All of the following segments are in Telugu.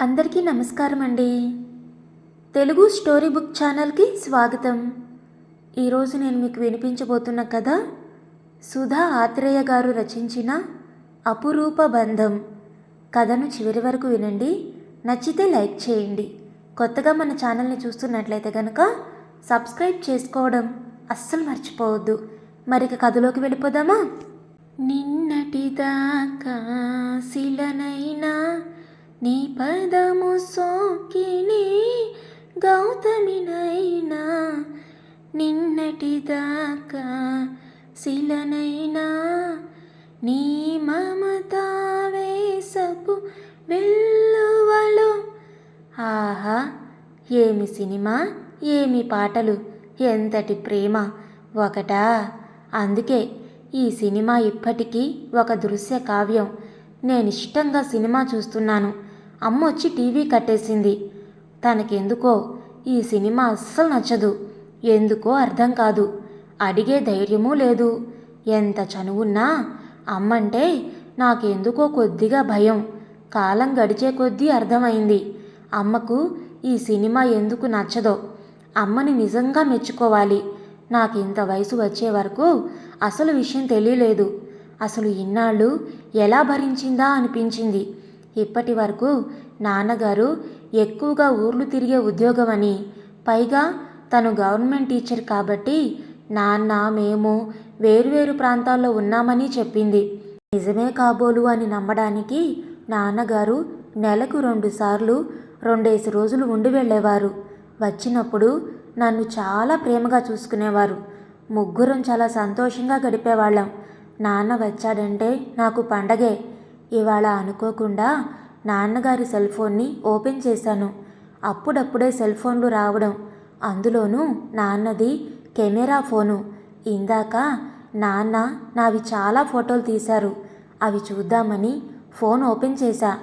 అందరికీ నమస్కారం అండి. తెలుగు స్టోరీ బుక్ ఛానల్కి స్వాగతం. ఈరోజు నేను మీకు వినిపించబోతున్న కథ సుధా ఆత్రేయ గారు రచించిన అపురూప బంధం. కథను చివరి వరకు వినండి. నచ్చితే లైక్ చేయండి. కొత్తగా మన ఛానల్ని చూస్తున్నట్లయితే కనుక సబ్స్క్రైబ్ చేసుకోవడం అస్సలు మర్చిపోవద్దు. మరి కథలోకి వెళ్ళిపోదామా? నిన్నటిదాకా శిలనైనా నీ పదము సోకిని గౌతమినైనా నిన్నటిదాకా శిలనైనా నీ మమతావేశపు వెల్లువలు. ఆహా ఏమి సినిమా ఏమి పాటలు ఎంతటి ప్రేమ ఒకటా? అందుకే ఈ సినిమా ఇప్పటికీ ఒక దృశ్య కావ్యం నేను ఇష్టంగా సినిమా చూస్తున్నాను. అమ్మ వచ్చి టీవీ కట్టేసింది. తనకెందుకో ఈ సినిమా అస్సలు నచ్చదు. ఎందుకో అర్థం కాదు. అడిగే ధైర్యమూ లేదు. ఎంత చనువున్నా అమ్మంటే నాకెందుకో కొద్దిగా భయం. కాలం గడిచే కొద్దీ అర్థమైంది. అమ్మకు ఈ సినిమా ఎందుకు నచ్చదో. అమ్మని నిజంగా మెచ్చుకోవాలి. నాకు ఇంత వయసు వచ్చే వరకు అసలు విషయం తెలియలేదు. అసలు ఇన్నాళ్ళు ఎలా భరించిందా అనిపించింది. ఇప్పటి వరకు నాన్నగారు ఎక్కువగా ఊర్లు తిరిగే ఉద్యోగం అని పైగా తను గవర్నమెంట్ టీచర్ కాబట్టి నాన్న మేము వేరువేరు ప్రాంతాల్లో ఉన్నామని చెప్పింది. నిజమే కాబోలు అని నమ్మడానికి నాన్నగారు నెలకు రెండుసార్లు రెండేసి రోజులు ఉండి వెళ్ళేవారు. వచ్చినప్పుడు నన్ను చాలా ప్రేమగా చూసుకునేవారు. ముగ్గురం చాలా సంతోషంగా గడిపేవాళ్ళం. నాన్న వచ్చాడంటే నాకు పండగే. ఇవాళ అనుకోకుండా నాన్నగారి సెల్ ఫోన్ని ఓపెన్ చేశాను. అప్పుడప్పుడే సెల్ ఫోన్లు రావడం. అందులోనూ నాన్నది కెమెరా ఫోను. ఇందాక నాన్న నావి చాలా ఫోటోలు తీశారు. అవి చూద్దామని ఫోన్ ఓపెన్ చేశా.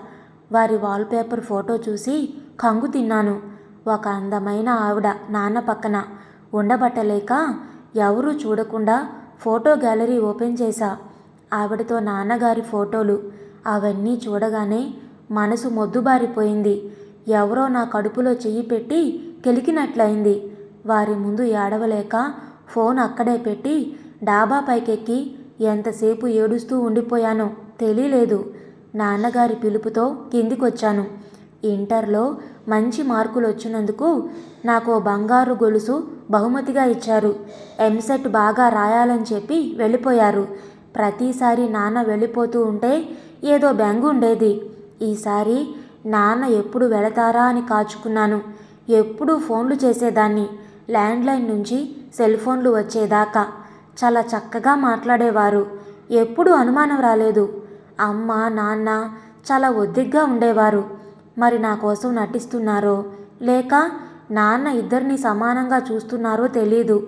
వారి వాల్పేపర్ ఫోటో చూసి కంగు తిన్నాను. ఒక అందమైన ఆవిడ నాన్న పక్కన ఉండబట్టలేక ఎవరూ చూడకుండా ఫోటో గ్యాలరీ ఓపెన్ చేశా. ఆవిడతో నాన్నగారి ఫోటోలు అవన్నీ చూడగానే మనసు మొద్దుబారిపోయింది. ఎవరో నా కడుపులో చెయ్యి పెట్టి కెలికినట్లయింది. వారి ముందు ఏడవలేక ఫోన్ అక్కడే పెట్టి డాబా పైకెక్కి ఎంతసేపు ఏడుస్తూ ఉండిపోయానో తెలియలేదు నాన్నగారి పిలుపుతో కిందికొచ్చాను. ఇంటర్లో మంచి మార్కులు వచ్చినందుకు నాకు ఓ బంగారు గొలుసు బహుమతిగా ఇచ్చారు. ఎంసెట్ బాగా రాయాలని చెప్పి వెళ్ళిపోయారు. ప్రతిసారి నాన్న వెళ్ళిపోతూ ఉంటే ఏదో బెంగ ఉండేది. ఈసారి నాన్న ఎప్పుడు వెళతారా అని కాచుకున్నాను. ఎప్పుడూ ఫోన్లు చేసేదాన్ని. ల్యాండ్లైన్ నుంచి సెల్ ఫోన్లు వచ్చేదాకా. చాలా చక్కగా మాట్లాడేవారు. ఎప్పుడూ అనుమానం రాలేదు. అమ్మ నాన్న చాలా ఒద్దిగ్గా ఉండేవారు. మరి నా కోసం నటిస్తున్నారో? లేక నాన్న ఇద్దరిని సమానంగా చూస్తున్నారో తెలీదు.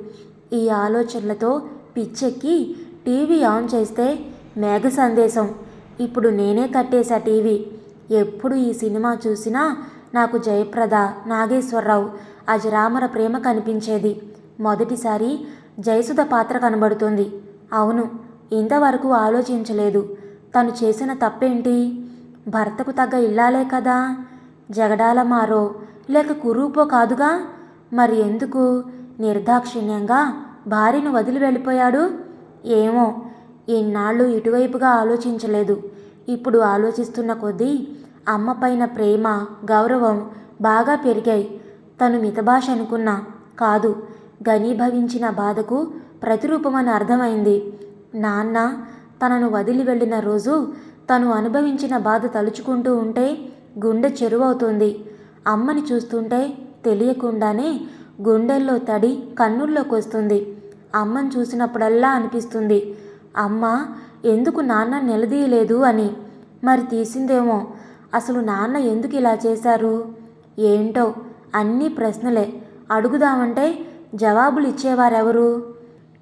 ఈ ఆలోచనలతో పిచ్చెక్కి టీవీ ఆన్ చేస్తే మేఘ సందేశం. ఇప్పుడు నేనే కట్టేశా టీవీ. ఎప్పుడు ఈ సినిమా చూసినా నాకు జయప్రద నాగేశ్వరరావు అజరామర ప్రేమ కనిపించేది. మొదటిసారి జయసుధ పాత్ర కనబడుతుంది. అవును ఇంతవరకు ఆలోచించలేదు. తను చేసిన తప్పేంటి? భర్తకు తగ్గ ఇల్లాలే కదా? జగడాల మారో లేక కురూపో కాదుగా? మరి ఎందుకు? నిర్దాక్షిణ్యంగా భార్యను వదిలి వెళ్ళిపోయాడు? ఏమో ఇన్నాళ్ళు ఇటువైపుగా ఆలోచించలేదు. ఇప్పుడు ఆలోచిస్తున్న కొద్దీ అమ్మ పైన ప్రేమ గౌరవం బాగా పెరిగాయి. తను మితభాష అనుకున్నా కాదు ఘనీభవించిన బాధకు ప్రతిరూపమని అర్థమైంది. నాన్న తనను వదిలి వెళ్ళిన రోజు తను అనుభవించిన బాధ తలుచుకుంటూ ఉంటే గుండె చెరువవుతుంది. అమ్మని చూస్తుంటే తెలియకుండానే గుండెల్లో తడి కన్నుల్లోకి వస్తుంది అమ్మని చూసినప్పుడల్లా అనిపిస్తుంది. అమ్మ ఎందుకు నాన్న నిలదీయలేదు అని. మరి తీసిందేమో. అసలు నాన్న ఎందుకు ఇలా చేశారు? ఏంటో అన్నీ ప్రశ్నలే. అడుగుదామంటే జవాబులు ఇచ్చేవారెవరు?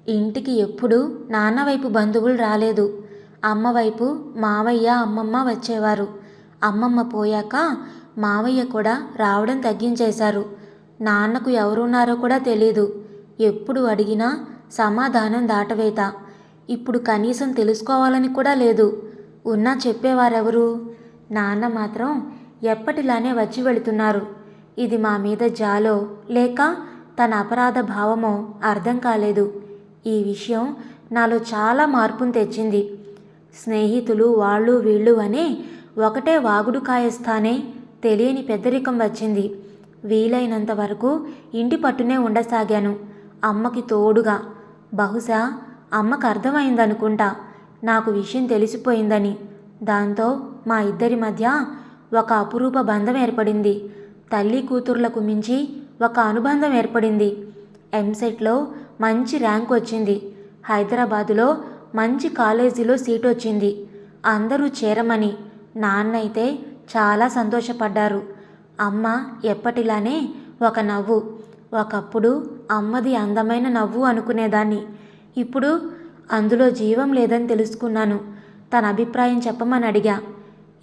ఇంటికి ఎప్పుడు నాన్న వైపు బంధువులు రాలేదు. అమ్మ వైపు మావయ్య అమ్మమ్మ వచ్చేవారు. అమ్మమ్మ పోయాక మావయ్య కూడా రావడం తగ్గించేశారు. నాన్నకు ఎవరున్నారో కూడా తెలీదు. ఎప్పుడు అడిగినా సమాధానం దాటవేత. ఇప్పుడు కనీసం తెలుసుకోవాలని కూడా లేదు. ఉన్నా చెప్పేవారెవరు? నాన్న మాత్రం ఎప్పటిలానే వచ్చి వెళుతున్నారు. ఇది మా మీద జాలో లేక తన అపరాధ భావమో అర్థం కాలేదు. ఈ విషయం నాలో చాలా మార్పును తెచ్చింది. స్నేహితులు వాళ్ళు వీళ్ళు అనే ఒకటే వాగుడు కాయస్తానే తెలియని పెద్దరికం వచ్చింది. వీలైనంత వరకు ఇంటి పట్టునే ఉండసాగాను. అమ్మకి తోడుగా. బహుశా అమ్మకు అర్థమైందనుకుంటా. నాకు విషయం తెలిసిపోయిందని. దాంతో మా ఇద్దరి మధ్య ఒక అపురూప బంధం ఏర్పడింది. తల్లి కూతుర్లకు మించి ఒక అనుబంధం ఏర్పడింది. ఎంసెట్లో మంచి ర్యాంక్ వచ్చింది. హైదరాబాదులో మంచి కాలేజీలో సీట్ వచ్చింది. అందరూ చేరమని నాన్న అయితే చాలా సంతోషపడ్డారు. అమ్మ ఎప్పటిలానే ఒక నవ్వు. ఒకప్పుడు అమ్మది అందమైన నవ్వు అనుకునేదాన్ని. ఇప్పుడు అందులో జీవం లేదని తెలుసుకున్నాను. తన అభిప్రాయం చెప్పమని అడిగా.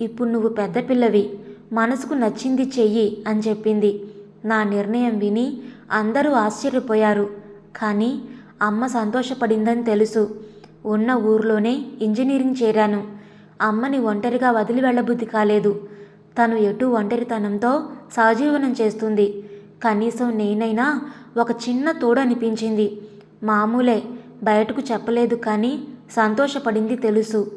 ఇప్పుడు నువ్వు పెద్ద పిల్లవి మనసుకు నచ్చింది చెయ్యి అని చెప్పింది. నా నిర్ణయం విని అందరూ ఆశ్చర్యపోయారు. కానీ అమ్మ సంతోషపడిందని తెలుసు. ఉన్న ఊర్లోనే ఇంజనీరింగ్ చేరాను. అమ్మని ఒంటరిగా వదిలి వెళ్ళబుద్ధి కాలేదు. తను ఎటు ఒంటరితనంతో సహజీవనం చేస్తుంది. కనీసం నేనైనా ఒక చిన్న తోడు అనిపించింది. మామూలే బయటకు చెప్పలేదు కానీ సంతోషపడింది తెలుసు.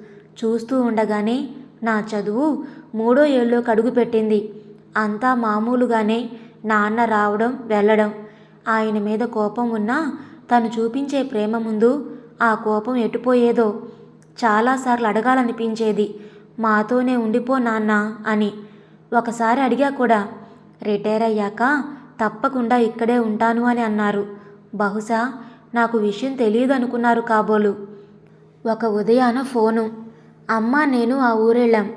చూస్తూ ఉండగానే నా చదువు మూడో ఏళ్ళలోకి అడుగుపెట్టింది అంతా మామూలుగానే నాన్న రావడం వెళ్ళడం. ఆయన మీద కోపం ఉన్నా తను చూపించే ప్రేమ ముందు ఆ కోపం ఎటుపోయేదో చాలాసార్లు అడగాలనిపించేది. మాతోనే ఉండిపో నాన్న అని ఒకసారి అడిగా కూడా. రిటైర్ అయ్యాక తప్పకుండా ఇక్కడే ఉంటాను అని అన్నారు. బహుశా నాకు విషయం తెలియదు అనుకున్నారు కాబోలు. ఒక ఉదయాన ఫోను. అమ్మ నేను ఆ ఊరెళ్ళాం.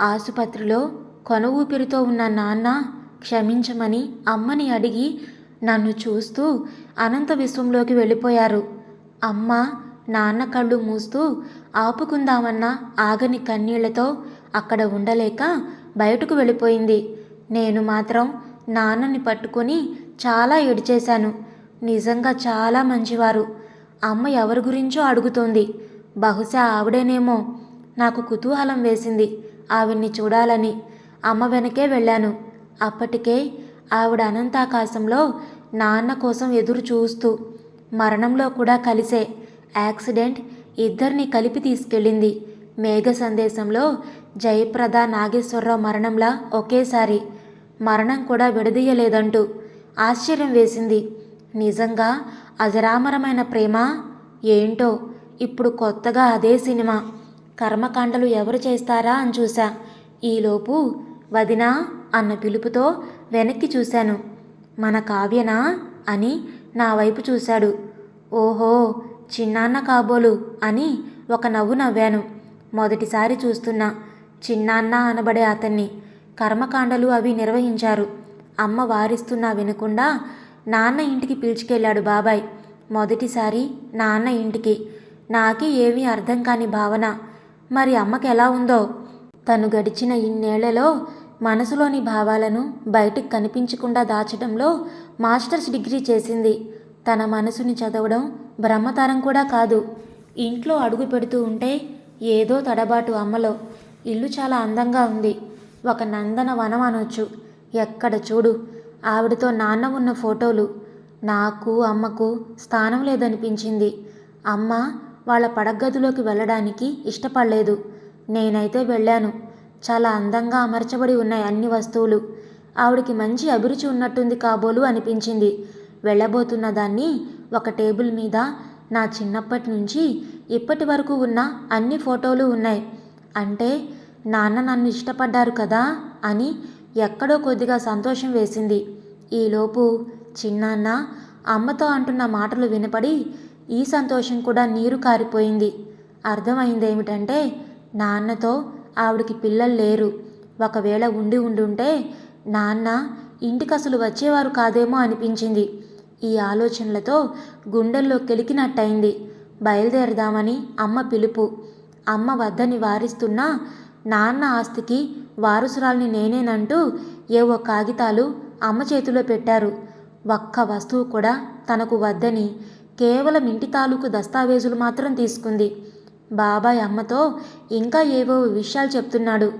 ఆసుపత్రిలో కొన ఊపిరితో ఉన్న నాన్న క్షమించమని అమ్మని అడిగి నన్ను చూస్తూ అనంత విశ్వంలోకి వెళ్ళిపోయారు. అమ్మ నాన్న కళ్ళు మూస్తూ ఆపుకుందామన్న ఆగని కన్నీళ్ళతో అక్కడ ఉండలేక బయటకు వెళ్ళిపోయింది. నేను మాత్రం నాన్నని పట్టుకొని చాలా ఏడ్చేశాను. నిజంగా చాలా మంచివారు. అమ్మ ఎవరి గురించో అడుగుతోంది. బహుశా ఆవిడేనేమో నాకు కుతూహలం వేసింది ఆవిడ్ని చూడాలని. అమ్మ వెనకే వెళ్ళాను. అప్పటికే ఆవిడ అనంతాకాశంలో నాన్న కోసం ఎదురు చూస్తూ మరణంలో కూడా కలిసే యాక్సిడెంట్ ఇద్దరిని కలిపి తీసుకెళ్ళింది. మేఘ సందేశంలో జయప్రద నాగేశ్వరరావు మరణంలా ఒకేసారి. మరణం కూడా విడదీయలేదంటూ ఆశ్చర్యం వేసింది. నిజంగా అజరామరమైన ప్రేమ? ఏంటో? ఇప్పుడు కొత్తగా అదే సినిమా. కర్మకాండలు ఎవరు చేస్తారా అని చూశా. ఈలోపు వదినా అన్న పిలుపుతో వెనక్కి చూశాను. మన కావ్యనా అని నా వైపు చూశాడు. ఓహో చిన్నాన్న కాబోలు అని ఒక నవ్వు నవ్వాను. మొదటిసారి చూస్తున్నా. చిన్నాన్న అనబడే అతన్ని. కర్మకాండలు అవి నిర్వహించారు. అమ్మ వారిస్తున్నా వినకుండా నాన్న ఇంటికి పిలుచుకెళ్ళాడు బాబాయ్. మొదటిసారి నాన్న ఇంటికి. నాకే ఏమీ అర్థం కాని భావన. మరి అమ్మకి ఎలా ఉందో? తను గడిచిన ఇన్నేళ్ళలో మనసులోని భావాలను బయటకు కనిపించకుండా దాచడంలో మాస్టర్స్ డిగ్రీ చేసింది. తన మనసుని చదవడం బ్రహ్మతరం కూడా కాదు. ఇంట్లో అడుగు పెడుతూ ఉంటే ఏదో తడబాటు అమ్మలో. ఇల్లు చాలా అందంగా ఉంది. ఒక నందన వనం అనొచ్చు ఎక్కడ చూడు. ఆవిడతో నాన్న ఉన్న ఫోటోలు నాకు అమ్మకు స్థానం లేదనిపించింది. అమ్మ వాళ్ళ పడగదిలోకి వెళ్ళడానికి ఇష్టపడలేదు. నేనైతే వెళ్ళాను. చాలా అందంగా అమర్చబడి ఉన్నాయి అన్ని వస్తువులు. ఆవిడికి మంచి అభిరుచి ఉన్నట్టుంది కాబోలు అనిపించింది. వెళ్ళబోతున్న దాన్ని ఒక టేబుల్ మీద నా చిన్నప్పటి నుంచి ఇప్పటి వరకు ఉన్న అన్ని ఫోటోలు ఉన్నాయి. అంటే నాన్న నన్ను ఇష్టపడ్డారు కదా అని ఎక్కడో కొద్దిగా సంతోషం వేసింది. ఈలోపు చిన్నాన్న అమ్మతో అంటున్న మాటలు వినపడి ఈ సంతోషం కూడా నీరు కారిపోయింది. అర్థమైందేమిటంటే నాన్నతో ఆవిడికి పిల్లలు లేరు. ఒకవేళ ఉండి ఉండుంటే నాన్న ఇంటికి అసలు వచ్చేవారు కాదేమో అనిపించింది. ఈ ఆలోచనలతో గుండెల్లో కెలికినట్టయింది. బయలుదేరదామని అమ్మ పిలుపు. అమ్మ వద్దని వారిస్తున్నా నాన్న ఆస్తికి వారసురాల్ని నేనేనంటూ ఏవో కాగితాలు అమ్మ చేతిలో పెట్టారు. ఒక్క వస్తువు కూడా తనకు వద్దని కేవలం ఇంటి తాలూకు దస్తావేజులు మాత్రం తీసుకుంది. బాబాయ్ అమ్మతో ఇంకా ఏవో విషయాలు చెప్తున్నాడు.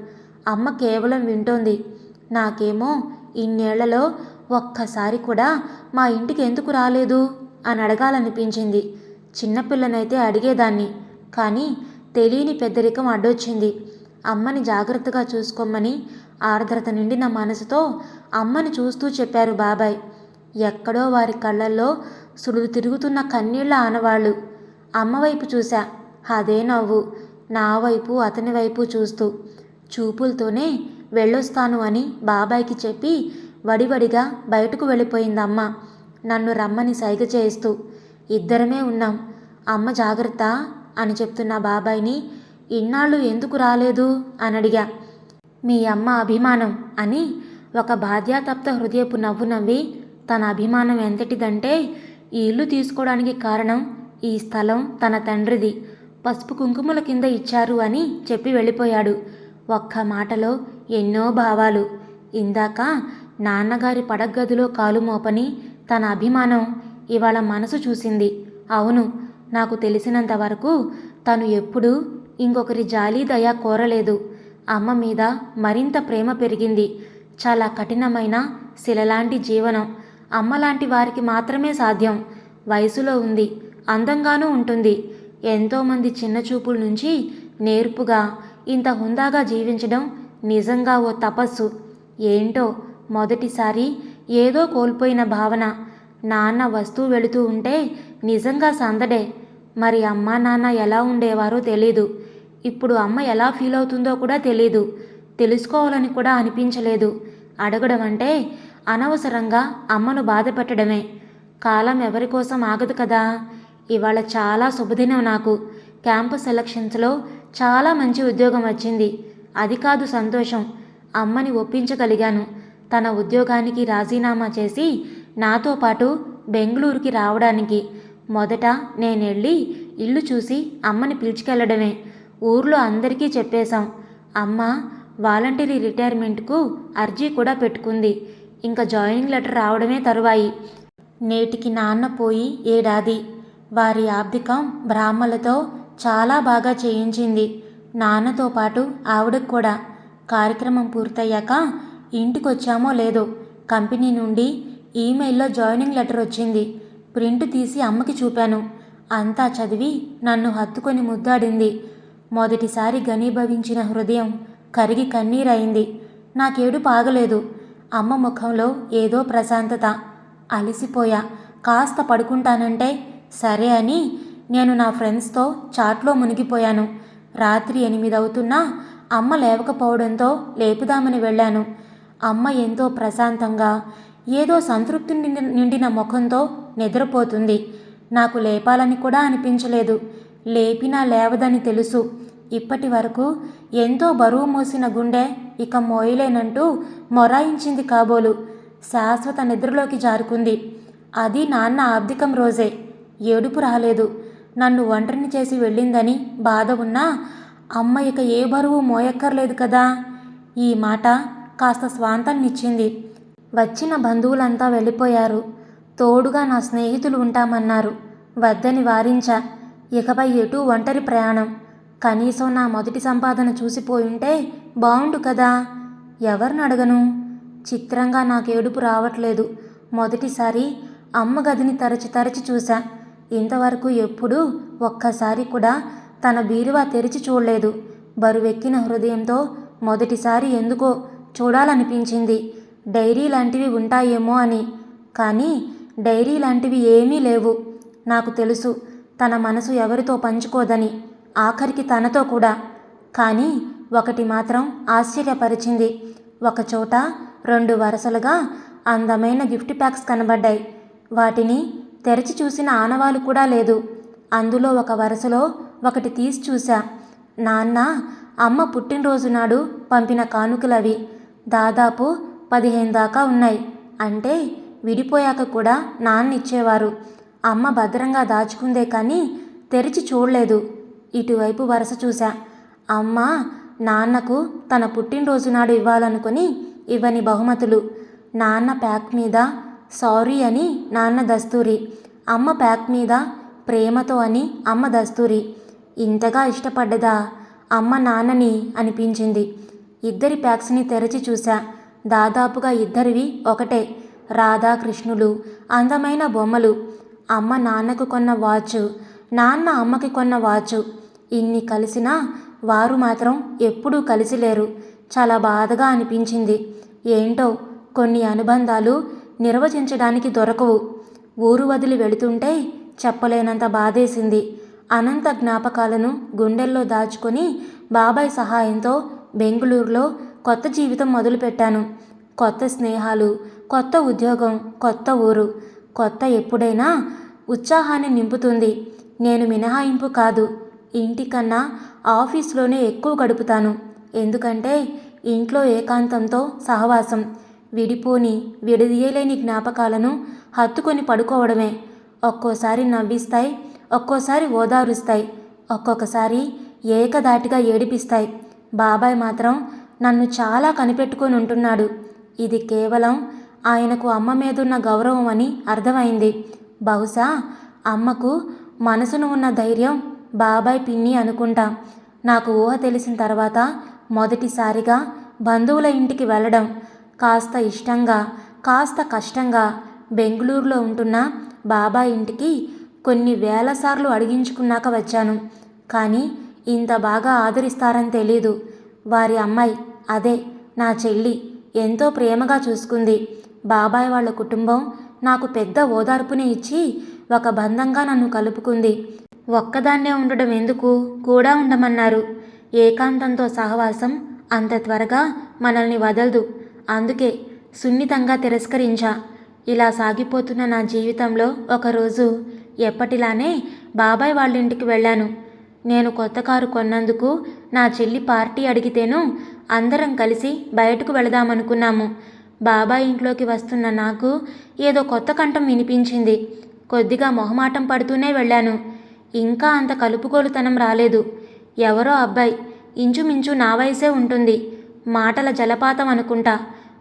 అమ్మ కేవలం వింటోంది. నాకేమో ఇన్నేళ్ళలో ఒక్కసారి కూడా మా ఇంటికి ఎందుకు రాలేదు అని అడగాలనిపించింది. చిన్నపిల్లనైతే అడిగేదాన్ని కానీ తెలియని పెద్దరికం అడ్డొచ్చింది. అమ్మని జాగ్రత్తగా చూసుకోమని ఆర్ద్రత నిండిన మనసుతో అమ్మని చూస్తూ చెప్పారు బాబాయ్. ఎక్కడో వారి కళ్ళల్లో సుడు తిరుగుతున్న కన్నీళ్ళ ఆనవాళ్ళు అమ్మ వైపు చూశా. అదే నవ్వు. నా వైపు అతని వైపు చూస్తూ. చూపులతోనే వెళ్ళొస్తాను అని బాబాయ్కి చెప్పి వడివడిగా బయటకు వెళ్ళిపోయిందమ్మ. నన్ను రమ్మని సైగ చేస్తూ ఇద్దరమే ఉన్నాం. అమ్మ జాగ్రత్త అని చెప్తున్న బాబాయ్ని ఇన్నాళ్ళు ఎందుకు రాలేదు? అని అడిగా మీ అమ్మ అభిమానం అని ఒక బాధ్యాతప్త హృదయపు నవ్వు నవ్వి తన అభిమానం ఎంతటిదంటే ఈ ఇల్లు తీసుకోవడానికి కారణం ఈ స్థలం తన తండ్రిది. పసుపు కుంకుమల కింద ఇచ్చారు అని చెప్పి వెళ్ళిపోయాడు. ఒక్క మాటలో ఎన్నో భావాలు. ఇందాక నాన్నగారి పడగదిలో కాలు మోపని తన అభిమానం ఇవాళ మనసు చూసింది. అవును నాకు తెలిసినంత వరకు తను ఎప్పుడూ ఇంకొకరి జాలి దయ కోరలేదు. అమ్మ మీద మరింత ప్రేమ పెరిగింది. చాలా కఠినమైన శిలలాంటి జీవనం. అమ్మలాంటి వారికి మాత్రమే సాధ్యం. వయసులో ఉంది. అందంగానూ ఉంటుంది. ఎంతోమంది చిన్న చూపుల నుంచి నేర్పుగా ఇంత హుందాగా జీవించడం నిజంగా ఓ తపస్సు. ఏంటో మొదటిసారి ఏదో కోల్పోయిన భావన. నాన్న వస్తూ వెళుతూ ఉంటే నిజంగా సందడే. మరి అమ్మా నాన్న ఎలా ఉండేవారో తెలీదు. ఇప్పుడు అమ్మ ఎలా ఫీల్ అవుతుందో కూడా తెలీదు. తెలుసుకోవాలని కూడా అనిపించలేదు. అడగడం అంటే అనవసరంగా అమ్మను బాధ పెట్టడమే. కాలం ఎవరి కోసం ఆగదు కదా. ఇవాళ చాలా శుభదినం నాకు. క్యాంపస్ సెలక్షన్స్లో చాలా మంచి ఉద్యోగం వచ్చింది. అది కాదు సంతోషం. అమ్మని ఒప్పించగలిగాను. తన ఉద్యోగానికి రాజీనామా చేసి నాతో పాటు బెంగళూరుకి రావడానికి. మొదట నేను వెళ్ళి ఇల్లు చూసి అమ్మని పిలుచుకెళ్ళడమే ఊర్లో అందరికీ చెప్పేశాం. అమ్మ వాలంటరీ రిటైర్మెంట్కు అర్జీ కూడా పెట్టుకుంది. ఇంకా జాయినింగ్ లెటర్ రావడమే తరువాయి. నేటికి నాన్న పోయి ఏడాది. వారి ఆబ్దికం బ్రాహ్మలతో చాలా బాగా చేయించింది. నాన్నతో పాటు ఆవిడకు కూడా. కార్యక్రమం పూర్తయ్యాక ఇంటికొచ్చామో లేదో కంపెనీ నుండి ఈమెయిల్లో జాయినింగ్ లెటర్ వచ్చింది. ప్రింట్ తీసి అమ్మకి చూపాను. అంతా చదివి నన్ను హత్తుకొని ముద్దాడింది. మొదటిసారి ఘనీభవించిన హృదయం కరిగి కన్నీరైంది. నాకేడు పాగలేదు అమ్మ ముఖంలో ఏదో ప్రశాంతత. అలసిపోయా. కాస్త పడుకుంటానంటే సరే అని నేను నా ఫ్రెండ్స్తో చాట్లో మునిగిపోయాను. రాత్రి ఎనిమిది అవుతున్నా అమ్మ లేవకపోవడంతో లేపుదామని వెళ్ళాను. అమ్మ ఎంతో ప్రశాంతంగా ఏదో సంతృప్తి నిండిన ముఖంతో నిద్రపోతుంది. నాకు లేపాలని కూడా అనిపించలేదు. లేపినా లేవదని తెలుసు. ఇప్పటి వరకు ఎంతో బరువు మోసిన గుండె ఇక మోయలేనంటూ మొరాయించింది కాబోలు. శాశ్వత నిద్రలోకి జారుకుంది. అది నాన్న ఆబ్దికం రోజే. ఏడుపు రాలేదు. నన్ను ఒంటరిని చేసి వెళ్ళిందని బాధ ఉన్నా అమ్మ ఇక ఏ బరువు మోయక్కర్లేదు కదా? ఈ మాట కాస్త స్వాంతాన్నిచ్చింది. వచ్చిన బంధువులంతా వెళ్ళిపోయారు. తోడుగా నా స్నేహితులు ఉంటామన్నారు. వద్దని వారించా. ఇకపై ఎటు ఒంటరి ప్రయాణం. కనీసం నా మొదటి సంపాదన చూసిపోయుంటే బావుండు కదా. ఎవరిని అడగను? చిత్రంగా నాకు ఏడుపు రావట్లేదు. మొదటిసారి అమ్మ గదిని తరచి తరచి చూశా. ఇంతవరకు ఎప్పుడూ ఒక్కసారి కూడా తన బీరువా తెరిచి చూడలేదు. బరువెక్కిన హృదయంతో మొదటిసారి ఎందుకో చూడాలనిపించింది. డైరీ లాంటివి ఉంటాయేమో అని. కానీ డైరీ లాంటివి ఏమీ లేవు. నాకు తెలుసు తన మనసు ఎవరితో పంచుకోదని. ఆఖరికి తనతో కూడా. కానీ ఒకటి మాత్రం ఆశ్చర్యపరిచింది. ఒకచోట రెండు వరుసలుగా అందమైన గిఫ్ట్ ప్యాక్స్ కనబడ్డాయి. వాటిని తెరచి చూసిన ఆనవాలు కూడా లేదు. అందులో ఒక వరుసలో ఒకటి తీసి చూశా. నాన్న అమ్మ పుట్టినరోజు నాడు పంపిన కానుకలవి. దాదాపు పదిహేను దాకా ఉన్నాయి. అంటే విడిపోయాక కూడా నాన్న ఇచ్చేవారు అమ్మ భద్రంగా దాచుకుందే కానీ తెరిచి చూడలేదు. ఇటువైపు వరుస చూశా. అమ్మ నాన్నకు తన పుట్టినరోజు నాడు ఇవ్వాలనుకుని ఇవ్వని బహుమతులు. నాన్న ప్యాక్ మీద సారీ అని నాన్న దస్తూరి. అమ్మ ప్యాక్ మీద ప్రేమతో అని అమ్మ దస్తూరి. ఇంతగా ఇష్టపడ్డదా? అమ్మ నాన్నని అనిపించింది. ఇద్దరి ప్యాక్స్ని తెరచి చూశా. దాదాపుగా ఇద్దరివి ఒకటే. రాధాకృష్ణులు అందమైన బొమ్మలు. అమ్మ నాన్నకు కొన్న వాచ్. నాన్న అమ్మకి కొన్న వాచ్. ఇన్ని కలిసినా వారు మాత్రం ఎప్పుడూ కలిసి లేరు. చాలా బాధగా అనిపించింది. ఏంటో కొన్ని అనుబంధాలు నిర్వచించడానికి దొరకవు. ఊరు వదిలి వెళుతుంటే చెప్పలేనంత బాధేసింది. అనంత జ్ఞాపకాలను గుండెల్లో దాచుకొని బాబాయ్ సహాయంతో బెంగళూరులో కొత్త జీవితం మొదలుపెట్టాను. కొత్త స్నేహాలు కొత్త ఉద్యోగం కొత్త ఊరు కొత్త ఎప్పుడైనా ఉత్సాహాన్ని నింపుతుంది. నేను మినహాయింపు కాదు. ఇంటికన్నా ఆఫీస్లోనే ఎక్కువ గడుపుతాను. ఎందుకంటే ఇంట్లో ఏకాంతంతో సహవాసం. విడిపోని విడదీయలేని జ్ఞాపకాలను హత్తుకొని పడుకోవడమే. ఒక్కోసారి నవ్విస్తాయి ఒక్కోసారి ఓదారుస్తాయి ఒక్కొక్కసారి ఏకధాటిగా ఏడిపిస్తాయి. బాబాయ్ మాత్రం నన్ను చాలా కనిపెట్టుకొని ఉంటున్నాడు. ఇది కేవలం ఆయనకు అమ్మ మీదున్న గౌరవం అని అర్థమైంది. బహుశా అమ్మకు మనసును ఉన్న ధైర్యం బాబాయ్ పిన్ని అనుకుంటా. నాకు ఊహ తెలిసిన తర్వాత మొదటిసారిగా బంధువుల ఇంటికి వెళ్ళడం కాస్త ఇష్టంగా కాస్త కష్టంగా బెంగళూరులో ఉంటున్న బాబాయ్ ఇంటికి కొన్ని వేల సార్లు అడిగించుకున్నాక వచ్చాను. కానీ ఇంత బాగా ఆదరిస్తారని తెలీదు. వారి అమ్మాయి అదే నా చెల్లి ఎంతో ప్రేమగా చూసుకుంది. బాబాయ్ వాళ్ళ కుటుంబం నాకు పెద్ద ఓదార్పుని ఇచ్చి ఒక బంధంగా నన్ను కలుపుకుంది. ఒక్కదాన్నే ఉండడం ఎందుకు? కూడా ఉండమన్నారు. ఏకాంతంతో సహవాసం అంత త్వరగా మనల్ని వదలదు. అందుకే సున్నితంగా తిరస్కరించా. ఇలా సాగిపోతున్న నా జీవితంలో ఒకరోజు ఎప్పటిలానే బాబాయ్ వాళ్ళ ఇంటికి వెళ్ళాను. నేను కొత్త కారు కొన్నందుకు నా చెల్లి పార్టీ అడిగితేను అందరం కలిసి బయటకు వెళదామనుకున్నాము. బాబాయ్ ఇంట్లోకి వస్తున్న నాకు ఏదో కొత్త కంఠం వినిపించింది. కొద్దిగా మొహమాటం పడుతూనే వెళ్ళాను. ఇంకా అంత కలుపుకోలుతనం రాలేదు. ఎవరో అబ్బాయి ఇంచుమించు నా వయసే ఉంటుంది. మాటల జలపాతం అనుకుంటా.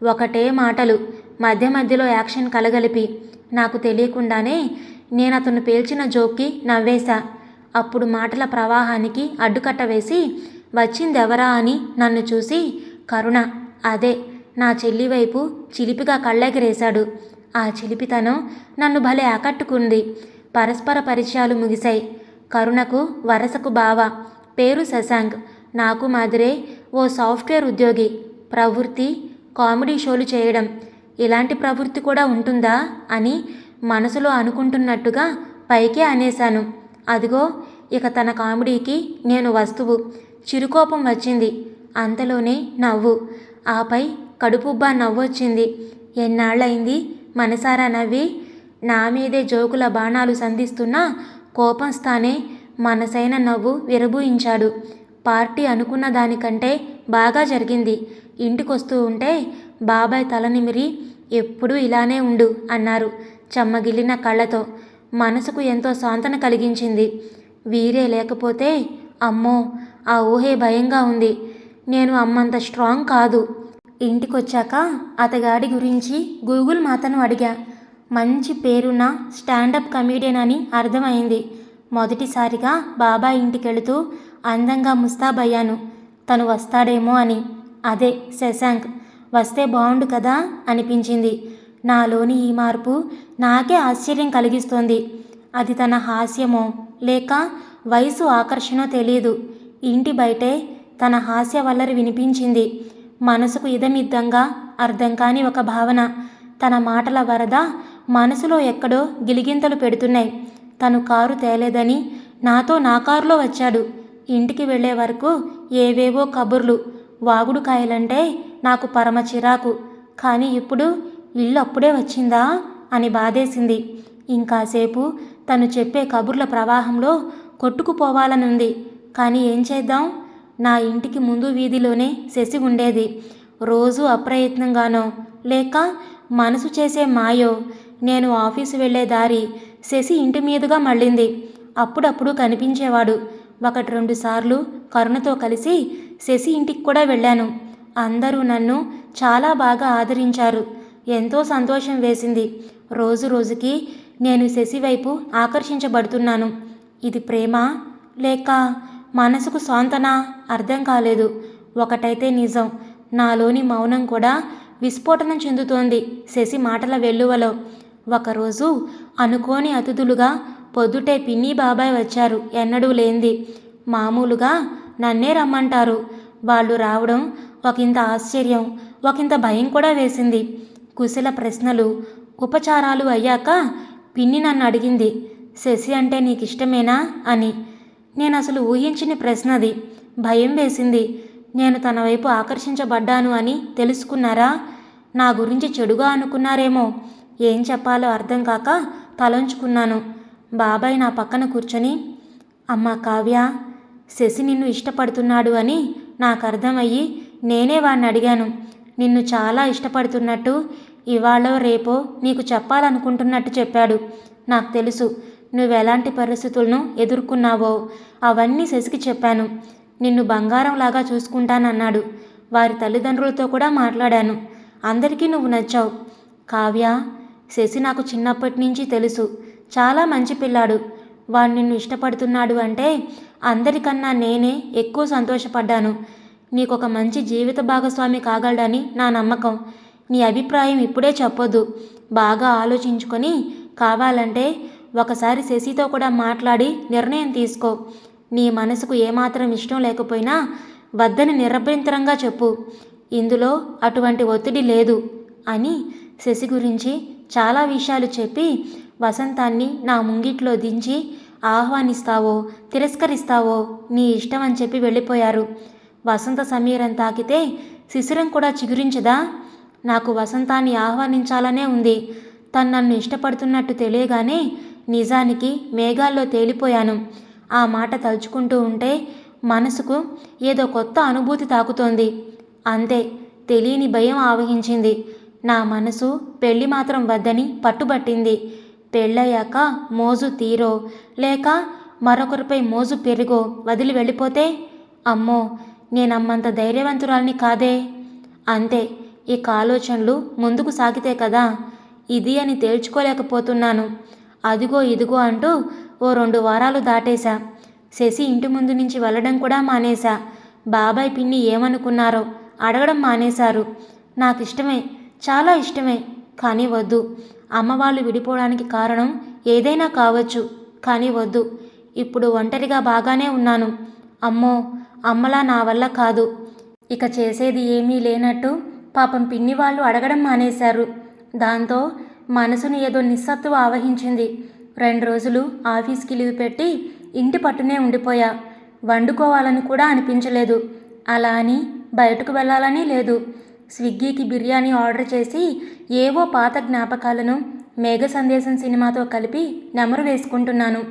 ఒకటే మాటలు మధ్య మధ్యలో యాక్షన్ కలగలిపి. నాకు తెలియకుండానే నేను అతను పేల్చిన జోక్కి నవ్వేశా. అప్పుడు మాటల ప్రవాహానికి అడ్డుకట్ట వేసి వచ్చిందెవరా అని నన్ను చూసి కరుణ అదే నా చెల్లి వైపు చిలిపిగా కళ్ళెగరేశాడు. ఆ చిలిపితనం నన్ను భలే ఆకట్టుకుంది. పరస్పర పరిచయాలు ముగిశాయి. కరుణకు వరసకు బావ. పేరు శశాంక్ నాకు మాదిరే ఓ సాఫ్ట్వేర్ ఉద్యోగి ప్రవృత్తి కామెడీ షోలు చేయడం. ఇలాంటి ప్రవృత్తి కూడా ఉంటుందా అని మనసులో అనుకుంటున్నట్టుగా పైకే అనేశాను. అదిగో ఇక తన కామెడీకి నేను వస్తువు. చిరుకోపం వచ్చింది. అంతలోనే నవ్వు. ఆపై కడుపుబ్బా నవ్వొచ్చింది. ఎన్నాళ్ళయింది మనసారా నవ్వి? నా మీదే జోకుల బాణాలు సంధిస్తున్నా కోపం స్థానే మనసైన నవ్వు విరబూయించాడు. పార్టీ అనుకున్న దానికంటే బాగా జరిగింది. ఇంటికొస్తూ ఉంటే బాబాయ్ తల నిమిరి ఎప్పుడూ ఇలానే ఉండు అన్నారు చెమ్మగిల్లిన కళ్ళతో. మనసుకు ఎంతో సాంతన కలిగించింది. వీరే లేకపోతే అమ్మో ఆ ఊహే భయంగా ఉంది. నేను అమ్మంత స్ట్రాంగ్ కాదు. ఇంటికొచ్చాక అతగాడి గురించి గూగుల్ మాతను అడిగా. మంచి పేరున్న స్టాండప్ కమీడియన్ అని అర్థమైంది. మొదటిసారిగా బాబాయ్ ఇంటికెళుతూ అందంగా ముస్తాబయ్యాను తను వస్తాడేమో అని. అదే శశాంక్. వస్తే బాగుండు కదా? అనిపించింది. నాలోని ఈ మార్పు నాకే ఆశ్చర్యం కలిగిస్తోంది. అది తన హాస్యమో లేక వయసు ఆకర్షణో తెలియదు ఇంటి బయటే తన హాస్య వల్లరి వినిపించింది. మనసుకు ఇదమిద్దంగా అర్థం కాని ఒక భావన. తన మాటల వరద మనసులో ఎక్కడో గిలిగింతలు పెడుతున్నాయి. తను కారు తేలేదని నాతో నా కారులో వచ్చాడు. ఇంటికి వెళ్ళే వరకు ఏవేవో కబుర్లు. వాగుడు కాయలంటే నాకు పరమ చిరాకు. కానీ ఇప్పుడు ఇల్లు అప్పుడే వచ్చిందా అని బాధేసింది. ఇంకాసేపు తను చెప్పే కబుర్ల ప్రవాహంలో కొట్టుకుపోవాలనుంది. కానీ ఏం చేద్దాం? నా ఇంటికి ముందు వీధిలోనే శశి ఉండేది. రోజు అప్రయత్నంగానో లేక మనసు చేసే మాయో నేను ఆఫీసు వెళ్ళే దారి శశి ఇంటి మీదుగా మళ్ళింది. అప్పుడప్పుడు కనిపించేవాడు. ఒకటి రెండు సార్లు కరుణతో కలిసి శశి ఇంటికి కూడా వెళ్ళాను. అందరూ నన్ను చాలా బాగా ఆదరించారు. ఎంతో సంతోషం వేసింది. రోజు రోజుకి నేను శశి వైపు ఆకర్షించబడుతున్నాను. ఇది ప్రేమ? లేక మనసుకు సాంతన? అర్థం కాలేదు. ఒకటైతే నిజం. నాలోని మౌనం కూడా విస్ఫోటనం చెందుతోంది. శశి మాటల వెల్లువలో ఒకరోజు అనుకోని అతిథులుగా పొద్దుటే పిన్ని బాబాయ్ వచ్చారు. ఎన్నడూ లేంది. మామూలుగా నన్నే రమ్మంటారు. వాళ్ళు రావడం ఒకంత ఆశ్చర్యం ఒకంత భయం కూడా వేసింది. కుశల ప్రశ్నలు ఉపచారాలు అయ్యాక పిన్ని నన్ను అడిగింది శశి అంటే నీకు ఇష్టమేనా అని. నేను అసలు ఊహించని ప్రశ్నది. భయం వేసింది. నేను తన వైపు ఆకర్షించబడ్డాను అని తెలుసుకున్నారా? నా గురించి చెడుగా అనుకున్నారేమో. ఏం చెప్పాలో అర్థం కాక తలంచుకున్నాను. బాబాయ్ నా పక్కన కూర్చొని అమ్మ కావ్య శశి నిన్ను ఇష్టపడుతున్నాడు అని నాకు అర్థమయ్యి నేనే వాడిని అడిగాను. నిన్ను చాలా ఇష్టపడుతున్నట్టు ఇవాళో రేపో నీకు చెప్పాలనుకుంటున్నట్టు చెప్పాడు. నాకు తెలుసు నువ్వు ఎలాంటి పరిస్థితులను ఎదుర్కొన్నావో అవన్నీ శశికి చెప్పాను. నిన్ను బంగారంలాగా చూసుకుంటానన్నాడు. వారి తల్లిదండ్రులతో కూడా మాట్లాడాను. అందరికీ నువ్వు నచ్చావు. కావ్య శశి నాకు చిన్నప్పటి నుంచి తెలుసు. చాలా మంచి పిల్లాడు. వాడు నిన్ను ఇష్టపడుతున్నాడు అంటే అందరికన్నా నేనే ఎక్కువ సంతోషపడ్డాను. నీకు ఒక మంచి జీవిత భాగస్వామి కాగలడని నా నమ్మకం. నీ అభిప్రాయం ఇప్పుడే చెప్పొద్దు. బాగా ఆలోచించుకొని కావాలంటే ఒకసారి శశితో కూడా మాట్లాడి నిర్ణయం తీసుకో. నీ మనసుకు ఏమాత్రం ఇష్టం లేకపోయినా వద్దని నిరభ్యంతరంగా చెప్పు. ఇందులో అటువంటి ఒత్తిడి లేదు అని శశి గురించి చాలా విషయాలు చెప్పి వసంతాన్ని నా ముంగిట్లో దించి ఆహ్వానిస్తావో తిరస్కరిస్తావో నీ ఇష్టం అని చెప్పి వెళ్ళిపోయారు. వసంత సమీరం తాకితే శిశిరం కూడా చిగురించదా? నాకు వసంతాన్ని ఆహ్వానించాలనే ఉంది. తను నన్ను ఇష్టపడుతున్నట్టు తెలియగానే నిజానికి మేఘాల్లో తేలిపోయాను. ఆ మాట తలుచుకుంటూ ఉంటే మనసుకు ఏదో కొత్త అనుభూతి తాకుతోంది. అంతే తెలియని భయం ఆవహించింది. నా మనసు పెళ్ళి మాత్రం వద్దని పట్టుబట్టింది. పెళ్ళయ్యాక మోజు తీరో లేక మరొకరిపై మోజు పెరిగో వదిలి వెళ్ళిపోతే? అమ్మో నేనమ్మంత ధైర్యవంతురాల్ని కాదే. అంతే ఇక ఆలోచనలు ముందుకు సాగితే కదా? ఇది అని తేల్చుకోలేకపోతున్నాను. అదిగో ఇదిగో అంటూ ఓ రెండు వారాలు దాటేశా. శశి ఇంటి ముందు నుంచి వెళ్ళడం కూడా మానేశా. బాబాయ్ పిన్ని ఏమనుకున్నారో అడగడం మానేశారు. నాకు ఇష్టమే చాలా ఇష్టమే. కానీ వద్దు. అమ్మ వాళ్ళు విడిపోవడానికి కారణం ఏదైనా కావచ్చు. కానీ వద్దు. ఇప్పుడు ఒంటరిగా బాగానే ఉన్నాను. అమ్మో అమ్మలా నా వల్ల కాదు. ఇక చేసేది ఏమీ లేనట్టు పాపం పిన్ని వాళ్ళు అడగడం మానేశారు. దాంతో మనసును ఏదో నిస్సత్తువ ఆవహించింది. రెండు రోజులు ఆఫీస్కి లీవ్ పెట్టి ఇంటి పట్టునే ఉండిపోయా. వండుకోవాలని కూడా అనిపించలేదు. అలా అని బయటకు వెళ్ళాలని లేదు. స్విగ్గీకి బిర్యానీ ఆర్డర్ చేసి ఏవో పాత జ్ఞాపకాలను మేఘ సందేశం సినిమాతో కలిపి నెమరు వేసుకుంటున్నాను.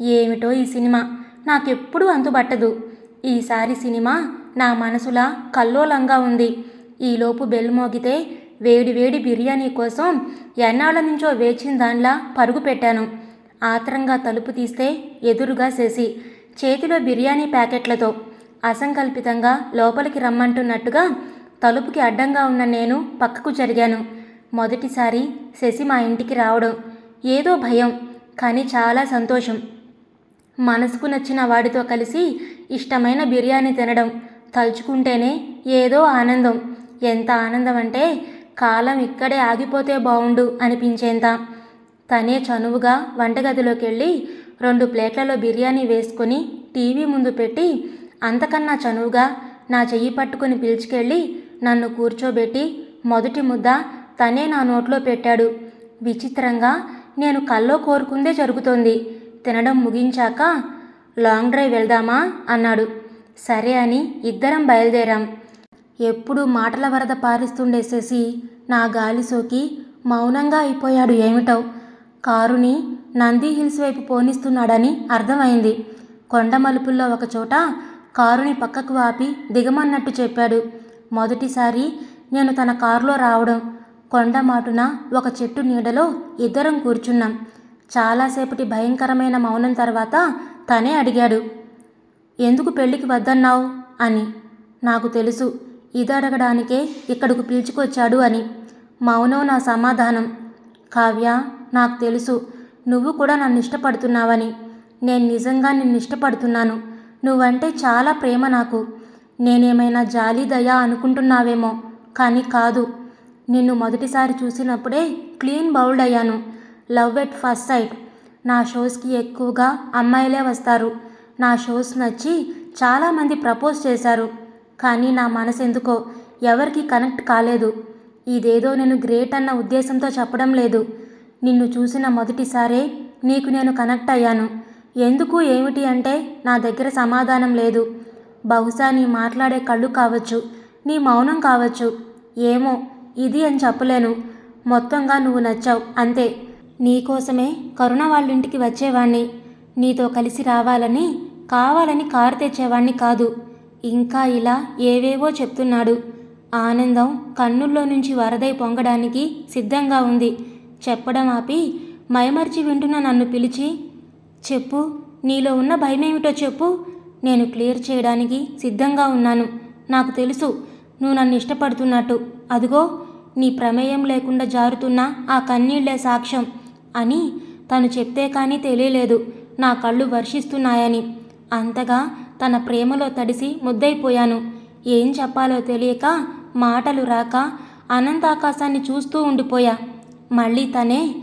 ఏమిటో ఈ సినిమా? నాకెప్పుడూ అంతుబట్టదు ఈసారి సినిమా నా మనసులా కల్లోలంగా ఉంది. ఈలోపు బెల్ మోగితే వేడి వేడి బిర్యానీ కోసం ఎన్నాళ్ళ నుంచో వేచిన దానిలా పరుగు పెట్టాను. ఆత్రంగా తలుపు తీస్తే ఎదురుగా చేసి చేతిలో బిర్యానీ ప్యాకెట్లతో అసంకల్పితంగా లోపలికి రమ్మంటున్నట్టుగా తలుపుకి అడ్డంగా ఉన్న నేను పక్కకు జరిగాను. మొదటిసారి శశి మా ఇంటికి రావడం ఏదో భయం కానీ చాలా సంతోషం. మనసుకు నచ్చిన వాడితో కలిసి ఇష్టమైన బిర్యానీ తినడం తలుచుకుంటేనే ఏదో ఆనందం. ఎంత ఆనందం అంటే కాలం ఇక్కడే ఆగిపోతే బావుండు అనిపించేంత. తనే చనువుగా వంటగదిలోకి వెళ్ళి రెండు ప్లేట్లలో బిర్యానీ వేసుకొని టీవీ ముందు పెట్టి అంతకన్నా చనువుగా నా చెయ్యి పట్టుకుని పిలుచుకెళ్ళి నన్ను కూర్చోబెట్టి మొదటి ముద్ద తనే నా నోట్లో పెట్టాడు. విచిత్రంగా నేను కల్లో కోరుకుందే జరుగుతోంది. తినడం ముగించాక లాంగ్ డ్రైవ్ వెళ్దామా? అన్నాడు. సరే అని ఇద్దరం బయలుదేరాం. ఎప్పుడు మాటల వరద పారిస్తుండేసేసి నా గాలి సోకి మౌనంగా అయిపోయాడు ఏమిటో. కారుని నంది హిల్స్ వైపు పోనిస్తున్నాడని అర్థమైంది. కొండ మలుపుల్లో ఒకచోట కారుని పక్కకు ఆపి దిగమన్నట్టు చెప్పాడు. మొదటిసారి నేను తన కారులో రావడం కొండ మాటున ఒక చెట్టు నీడలో ఇద్దరం కూర్చున్నాం. చాలాసేపటి భయంకరమైన మౌనం తర్వాత తనే అడిగాడు ఎందుకు పెళ్ళికి వద్దన్నావు? అని. నాకు తెలుసు ఇది అడగడానికే ఇక్కడకు పిలుచుకొచ్చాడు అని. మౌనం నా సమాధానం. కావ్య నాకు తెలుసు నువ్వు కూడా నన్ను ఇష్టపడుతున్నావని. నేను నిజంగా నిన్ను ఇష్టపడుతున్నాను. నువ్వంటే చాలా ప్రేమ నాకు. నేనేమైనా జాలి దయా అనుకుంటున్నావేమో. కానీ కాదు. నిన్ను మొదటిసారి చూసినప్పుడే క్లీన్ బౌల్డ్ అయ్యాను లవ్ ఎట్ ఫస్ట్ సైట్. నా షోస్కి ఎక్కువగా అమ్మాయిలే వస్తారు. నా షోస్ నచ్చి చాలామంది ప్రపోజ్ చేశారు. కానీ నా మనసు ఎందుకో ఎవరికి కనెక్ట్ కాలేదు. ఇదేదో నేను గ్రేట్ అన్న ఉద్దేశంతో చెప్పడం లేదు. నిన్ను చూసిన మొదటిసారే నీకు నేను కనెక్ట్ అయ్యాను. ఎందుకు ఏమిటి అంటే నా దగ్గర సమాధానం లేదు. బహుశా నీ మాట్లాడే కళ్ళు కావచ్చు నీ మౌనం కావచ్చు. ఏమో ఇది అని చెప్పలేను. మొత్తంగా నువ్వు నచ్చావు అంతే. నీకోసమే కరుణ వాళ్ళ ఇంటికి వచ్చేవాణ్ణి. నీతో కలిసి రావాలని కావాలని కారు తెచ్చేవాణ్ణి కాదు. ఇంకా ఇలా ఏవేవో చెప్తున్నాడు. ఆనందం కన్నుల్లో నుంచి వరదై పొంగడానికి సిద్ధంగా ఉంది. చెప్పడం ఆపి మైమర్చి వింటున్న నన్ను పిలిచి చెప్పు నీలో ఉన్న భయమేమిటో చెప్పు. నేను క్లియర్ చేయడానికి సిద్ధంగా ఉన్నాను. నాకు తెలుసు నువ్వు నన్ను ఇష్టపడుతున్నట్టు. అదిగో నీ ప్రమేయం లేకుండా జారుతున్న ఆ కన్నీళ్ళే సాక్ష్యం అని తను చెప్తే కానీ తెలియలేదు. నా కళ్ళు వర్షిస్తున్నాయని. అంతగా తన ప్రేమలో తడిసి ముద్దైపోయాను. ఏం చెప్పాలో తెలియక మాటలు రాక అనంతాకాశాన్ని చూస్తూ ఉండిపోయా. మళ్ళీ తనే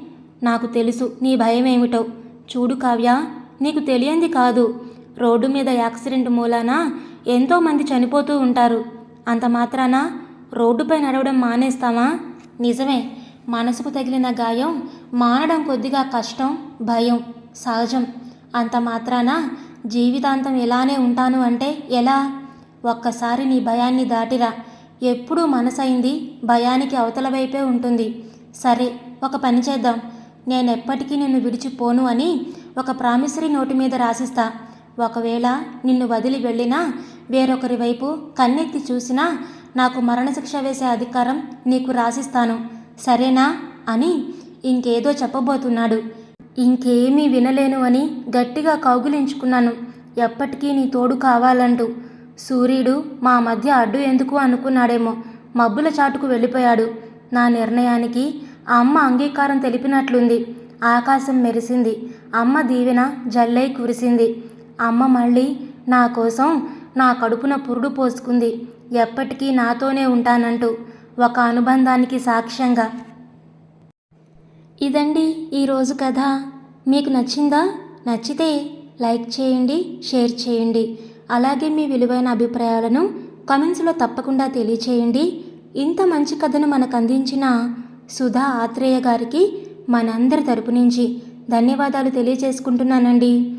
నాకు తెలుసు నీ భయమేమిటో. చూడు కావ్య నీకు తెలియంది కాదు. రోడ్డు మీద యాక్సిడెంట్ మూలాన? ఎంతోమంది చనిపోతూ ఉంటారు. అంత మాత్రాన? రోడ్డుపై నడవడం మానేస్తామా నిజమే. మనసుకు తగిలిన గాయం మానడం కొద్దిగా కష్టం భయం సహజం. అంత మాత్రాన? జీవితాంతం ఎలానే ఉంటాను అంటే ఎలా? ఒక్కసారి నీ భయాన్ని దాటిరా. ఎప్పుడూ మనసైంది భయానికి అవతల వైపే ఉంటుంది. సరే ఒక పని చేద్దాం. నేనెప్పటికీ నిన్ను విడిచిపోను అని ఒక ప్రామిసరీ నోటు మీద రాసిస్తా. ఒకవేళ నిన్ను వదిలి వెళ్ళినా వేరొకరి వైపు కన్నెత్తి చూసినా నాకు మరణశిక్ష వేసే అధికారం నీకు రాసిస్తాను. సరేనా? అని ఇంకేదో చెప్పబోతున్నాడు. ఇంకేమీ వినలేను అని గట్టిగా కౌగిలించుకున్నాను. ఎప్పటికీ నీ తోడు కావాలంటూ. సూర్యుడు మా మధ్య అడ్డు ఎందుకు అనుకున్నాడేమో. మబ్బుల చాటుకు వెళ్ళిపోయాడు. నా నిర్ణయానికి అమ్మ అంగీకారం తెలిపినట్లుంది. ఆకాశం మెరిసింది. అమ్మ దీవెన జల్లై కురిసింది. అమ్మ మళ్ళీ నా కోసం నా కడుపున పురుడు పోసుకుంది. ఎప్పటికీ నాతోనే ఉంటానంటూ ఒక అనుబంధానికి సాక్ష్యంగా. ఇదండి ఈరోజు కథ. మీకు నచ్చిందా? నచ్చితే లైక్ చేయండి షేర్ చేయండి. అలాగే మీ విలువైన అభిప్రాయాలను కమెంట్స్లో తప్పకుండా తెలియచేయండి. ఇంత మంచి కథను మనకు అందించిన సుధా ఆత్రేయ గారికి మనందరి తరపు నుంచి ధన్యవాదాలు తెలియజేసుకుంటున్నానండి.